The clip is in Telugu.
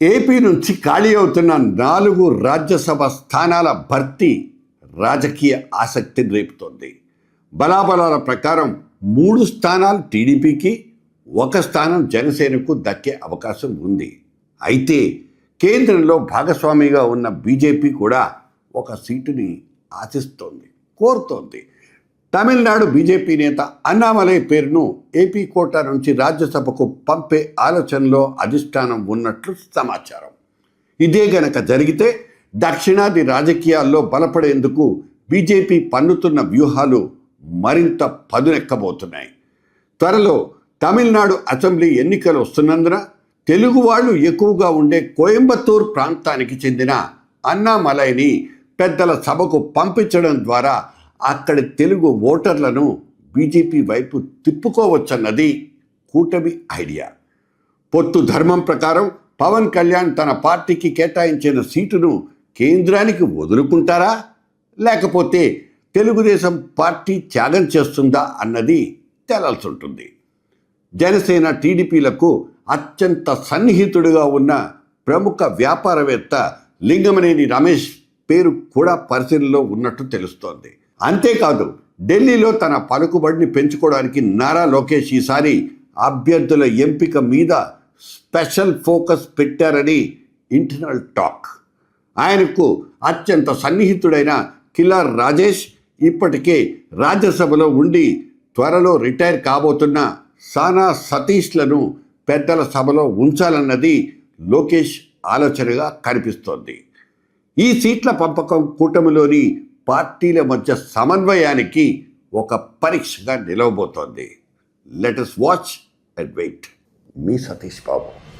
ఏపీ నుంచి ఖాళీ అవుతున్న నాలుగు రాజ్యసభ స్థానాల భర్తీ రాజకీయ ఆసక్తిని రేపుతోంది. బలాబలాల ప్రకారం మూడు స్థానాలు టీడీపీకి ఒక స్థానం జనసేనకు దక్కే అవకాశం ఉంది. అయితే కేంద్రంలో భాగస్వామిగా ఉన్న బీజేపీ కూడా ఒక సీటుని ఆశిస్తోంది కోరుతోంది. తమిళనాడు బీజేపీ నేత అన్నామలై పేరును ఏపీ కోటా నుంచి రాజ్యసభకు పంపే ఆలోచనలో అధిష్టానం ఉన్నట్లు సమాచారం. ఇదే గనక జరిగితే దక్షిణాది రాజకీయాల్లో బలపడేందుకు బీజేపీ పన్నుతున్న వ్యూహాలు మరింత పదునెక్కబోతున్నాయి. త్వరలో తమిళనాడు అసెంబ్లీ ఎన్నికలు వస్తున్నందున తెలుగు వాళ్ళు ఎక్కువగా ఉండే కోయంబత్తూర్ ప్రాంతానికి చెందిన అన్నామలైని పెద్దల సభకు పంపించడం ద్వారా అక్కడి తెలుగు ఓటర్లను బీజేపీ వైపు తిప్పుకోవచ్చన్నది కూటమి ఐడియా. పొత్తు ధర్మం ప్రకారం పవన్ కళ్యాణ్ తన పార్టీకి కేటాయించిన సీటును కేంద్రానికి వదులుకుంటారా? లేకపోతే తెలుగుదేశం పార్టీ త్యాగం చేస్తుందా అన్నది తేలాల్సి ఉంటుంది జనసేన టీడీపీలకు అత్యంత సన్నిహితుడిగా ఉన్న ప్రముఖ వ్యాపారవేత్త లింగమనేని రమేష్ పేరు కూడా పరిశీలనలో ఉన్నట్టు తెలుస్తోంది. అంతేకాదు ఢిల్లీలో తన పలుకుబడిని పెంచుకోవడానికి నారా లోకేష్ ఈసారి అభ్యర్థుల ఎంపిక మీద స్పెషల్ ఫోకస్ పెట్టారని ఇంటర్నల్ టాక్. ఆయనకు అత్యంత సన్నిహితుడైన కిలార్ రాజేష్ ఇప్పటికే రాజ్యసభలో ఉండి త్వరలో రిటైర్ కాబోతున్న సానా సతీష్లను పెద్దల సభలో ఉంచాలన్నది లోకేష్ ఆలోచనగా కనిపిస్తోంది. ఈ సీట్ల పంపకం కూటమిలోని పార్టీల మధ్య సమన్వయానికి ఒక పరీక్షగా నిలవబోతోంది. లెట్ వాచ్ అండ్ వెయిట్ మీ సతీష్ బాబు.